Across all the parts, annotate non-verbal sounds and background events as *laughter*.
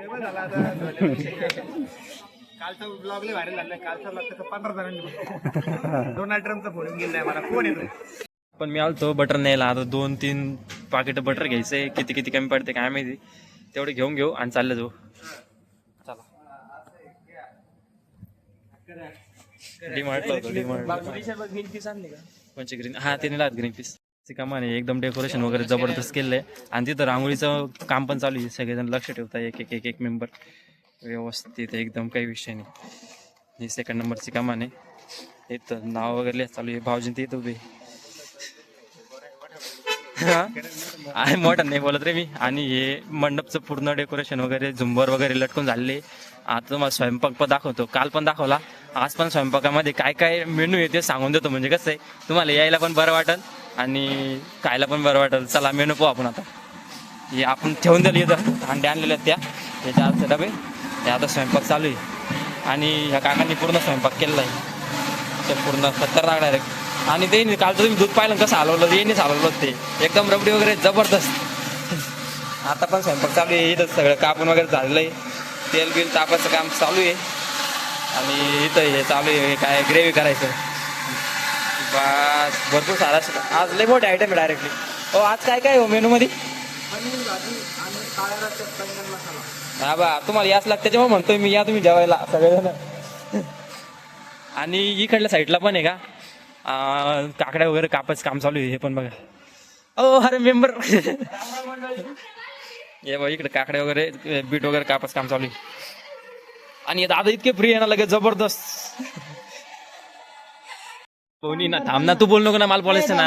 Famous झाला आता. कालचा ब्लॉग लय व्हायरल झाला कालचा ब्लॉग तसं पंधरा जणांनी डोनाल्ड ट्रम्पचा फोन गेलाय मला. कोण येतो पण मी आलतो बटर न्यायला. आता दोन तीन पाकिट बटर घ्यायचंय किती किती कमी पडते काय माहिती. तेवढे घेऊन घेऊ आणि चालले जाऊ. चला. डीमार्टला होतो डीमार्ट कोणचे ग्रीन हा ते नेला ग्रीन पीस कमाने एकदम डेकोरेशन वगैरे जबरदस्त केलंय आणि तिथं रांगोळीचं काम पण चालू आहे. सगळेजण लक्ष ठेवताय एक एक एक एक मेंबर व्यवस्थित एकदम काही विषय नाही. हे सेकंड नंबरची कमान आहे इथं नाव वगैरे चालू आहे. भाऊजीन ते इथं उभे आहे. मोठं नाही बोलत रे मी. आणि हे मंडपचं पूर्ण डेकोरेशन वगैरे झुंबर वगैरे लटकून झालेले आता तुम्हाला स्वयंपाक पण दाखवतो. काल पण दाखवला. आज पण स्वयंपाकामध्ये काय काय मेनू आहे ते सांगून देतो. म्हणजे कसं आहे तुम्हाला यायला पण बरं वाटेल. आणि खायला पण बरं वाटेल. चला मेनू पाहू आपण आता. हे आपण ठेवून दिली इथं. अंडे आणलेले आहेत त्या. याच्या आजचे डबे. ते आता स्वयंपाक चालू आहे. आणि ह्या काकांनी पूर्ण स्वयंपाक केलेला आहे. ते पूर्ण खतरनाक डायरेक्ट आणि ते नाही, तुम्ही दूध पाहिलं कसं हलवलं येणेच हलवलं ते. एकदम रबडी वगैरे जबरदस्त. आता पण स्वयंपाक चालू आहे. इथं सगळं कापून वगैरे झालेलं आहे. तेल बिल तापाचं काम चालू आहे. आणि इथं हे चालू आहे. काय ग्रेव्ही करायचं. बस. भरपूर सारा आज लय मोठे आयटम आहे डायरेक्टली हो आज काय काय हो मेनूमध्ये? हा बा तुम्हाला याच लागतं त्याच्यामुळे म्हणतोय मी या तुम्ही जेवायला सगळेजण. आणि इकडल्या साईडला पण आहे का? काकड्या वगैरे कापायचं काम चालू आहे हे पण बघा. ओ अरे मेंबर ये बघ इकडे काकड्या वगैरे बीट वगैरे कापायचं काम चालू आहे. आणि हे दादा इतके फ्री आहे ना लगेच जबरदस्त. कोणी ना थांब ना तू बोल नको ना मला बोलायचं ना.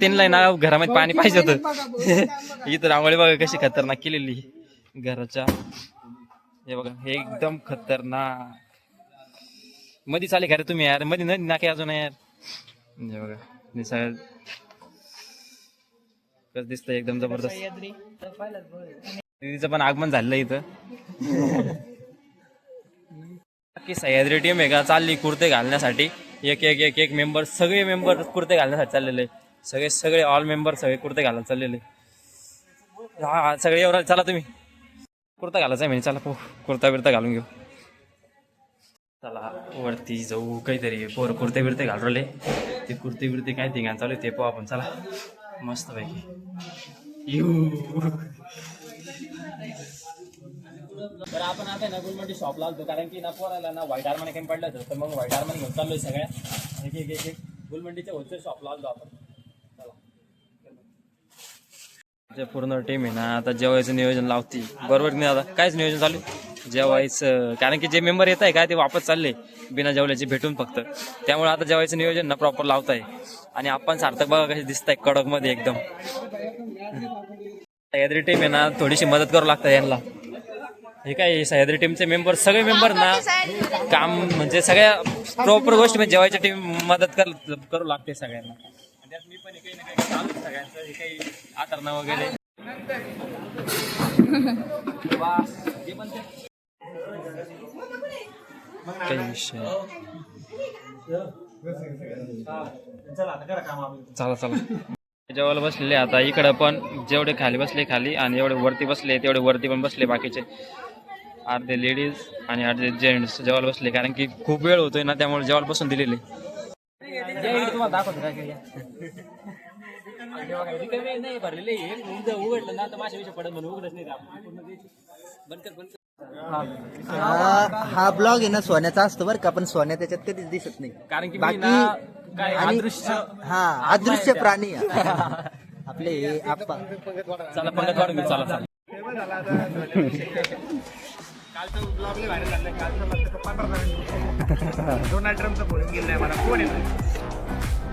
त्यांना ना घरामध्ये पाणी पाहिजे होतं. *laughs* इथं रांगोळी बघा कशी खतरनाक केलेली. घराच्या. हे बघा हे एकदम खतरनाक. मध्ये चाले का रे तुम्ही यार? मध्ये नाही नाके अजून यार हे बघा निसर्ग कसं दिसतंय एकदम जबरदस्त. दीदीचं पण आगमन झालेलं आहे इथं *laughs* सह्याद्री टीम आहे का? चालली कुर्ते घालण्यासाठी. एक एक एक एक मेंबर सगळे मेंबर कुर्ते घालण्यासाठी चाललेले. सगळे सगळे ऑल मेंबर सगळे कुर्ते घालायला चाललेले. हा सगळे एवढा चला तुम्ही. कुर्ता घालायचा आहे म्हणजे चला पो कुर्ता बिर्ता घालून घेऊ. चला वरती जाऊ काहीतरी पोर कुर्ते बिर्ते घालवले ते कुर्ते बिर्ते काय ते चालू आहे ते पाहू आपण चला. मस्त पैकी येऊ तर आपण आता ना गुलमंडी शॉपला आलतो. कारण की ना ना व्हाईट आर्माने काही पडलं होतं तर मग व्हाईट आर्माने घेऊन चाललोय सगळ्या. एक एक एक गुलमंडीच्या होलसेल शॉपला आलतो आपण. जे पूर्ण टीम आहे ना आता जेवायचं नियोजन लावती बरोबर नाही आता कायच नियोजन चालू आहे? जेवायचं कारण की जे मेंबर येत आहे काय ते वापस चालले बिना जेवल्याचे भेटून फक्त. त्यामुळे आता जेवायचं नियोजन ना प्रॉपर लावताय. आणि आपण सार्थक बघा कसे दिसत आहे कडकमध्ये एकदम टीम आहे ना थोडीशी मदत करू लागतं यांना. हे काय सह्याद्री टीमचे मेंबर सगळे मेंबर ना? काम म्हणजे सगळ्या प्रॉपर गोष्टी म्हणजे जेवायच्या टीम मदत कर करू लागते सगळ्यांना. आणि त्यात मी पण हे काही ना काही चालू सगळ्यांचं हे काही आतरणं वगैरे. काही विषय चला चला. जेवायला बसलेले आता इकडं पण जेवढे खाली बसले खाली आणि एवढे वरती बसले तेवढे वरती पण बसले बाकीचे. अर्धे लेडीज आणि अर्धे जेंट्स जेवायला बसले कारण की खूप वेळ होतोय ना त्यामुळे जेवायला बसून दिलेले. उघडलं ना तर माझ्या पडत म्हणून उघडच नाही हा हा ब्लॉग आहे ना सोन्याचा असतो बरं का पण सोन्या त्याच्यात कधीच दिसत नाही. कारण की बाकी हा अदृश्य प्राणी. आपले चला. पंगत वाढून घेऊ चला चला फेमस झाला डोनाल्ड ट्रम्पचा फोन गेलाय मला. कोण येतो